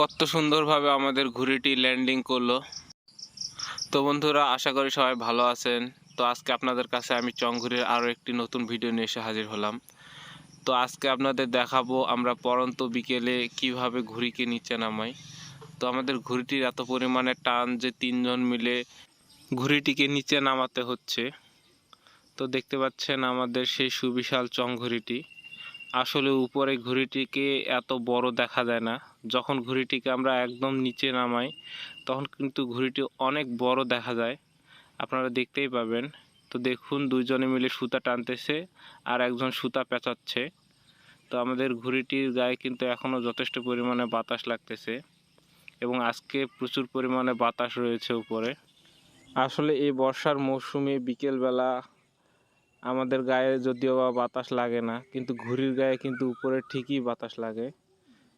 কত সুন্দরভাবে আমাদের ঘুড়িটি ল্যান্ডিং করল। তো বন্ধুরা, আশা করি সবাই ভালো আছেন। তো আজকে আপনাদের কাছে আমি চংঘুরির আরও একটি নতুন ভিডিও নিয়ে এসে হাজির হলাম। তো আজকে আপনাদের দেখাবো আমরা পরন্ত বিকেলে কীভাবে ঘুড়িকে নিচে নামাই। তো আমাদের ঘুড়িটির এত পরিমাণে টান যে তিনজন মিলে ঘুড়িটিকে নিচে নামাতে হচ্ছে। তো দেখতে পাচ্ছেন আমাদের সেই সুবিশাল চংঘুড়িটি। আসলে উপরে ঘুড়িটিকে এত বড় দেখা যায় না। যখন ঘুড়িটিকে আমরা একদম নিচে নামাই, তখন কিন্তু ঘুড়িটি অনেক বড় দেখা যায়। আপনারা দেখতেই পাবেন। তো দেখুন, দুইজনে মিলে সুতা টানতেছে আর একজন সুতা পেঁচাচ্ছে। তো আমাদের ঘুড়িটির গায়ে কিন্তু এখনও যথেষ্ট পরিমাণে বাতাস লাগতেছে এবং আজকে প্রচুর পরিমাণে বাতাস রয়েছে উপরে। আসলে এই বর্ষার মৌসুমে বিকেলবেলা আমাদের গায়ে যদিও বা বাতাস লাগে না, কিন্তু ঘুড়ির গায়ে কিন্তু উপরে ঠিকই বাতাস লাগে।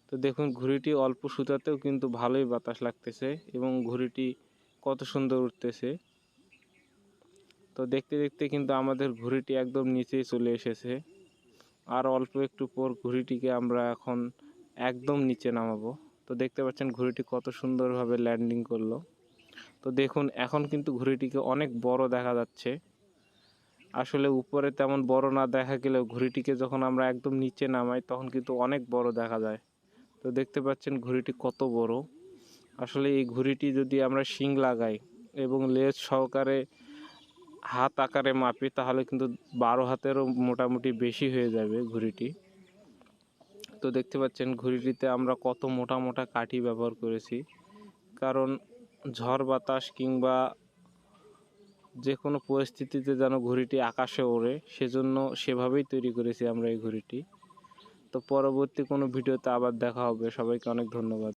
তো দেখুন, ঘুড়িটি অল্প সুতাতেও কিন্তু ভালোই বাতাস লাগতেছে এবং ঘুড়িটি কত সুন্দর উঠতেছে। তো দেখতে দেখতে কিন্তু আমাদের ঘুড়িটি একদম নিচেই চলে এসেছে। আর অল্প একটু পর ঘুড়িটিকে আমরা এখন একদম নিচে নামাবো। তো দেখতে পাচ্ছেন, ঘুড়িটি কত সুন্দরভাবে ল্যান্ডিং করল। তো দেখুন, এখন কিন্তু ঘুড়িটিকে অনেক বড় দেখা যাচ্ছে। আসলে উপরে তেমন বড় না দেখা গেলেও ঘুড়িটিকে যখন আমরা একদম নিচে নামাই, তখন কিন্তু অনেক বড় দেখা যায়। তো দেখতে পাচ্ছেন ঘুড়িটি কত বড়। আসলে এই ঘুড়িটি যদি আমরা শিং লাগাই এবং লেজ সহকারে হাত আকারে মাপি, তাহলে কিন্তু বারো হাতেরও মোটামুটি বেশি হয়ে যাবে ঘুড়িটি। তো দেখতে পাচ্ছেন ঘুড়িটিতে আমরা কত মোটা মোটা কাঠি ব্যবহার করেছি। কারণ ঝড় বাতাস কিংবা যে কোনো পরিস্থিতিতে যেন ঘুড়িটি আকাশে ওড়ে, সেজন্য সেভাবেই তৈরি করেছি আমরা এই ঘুড়িটি। তো পরবর্তী কোনো ভিডিওতে আবার দেখা হবে। সবাইকে অনেক ধন্যবাদ।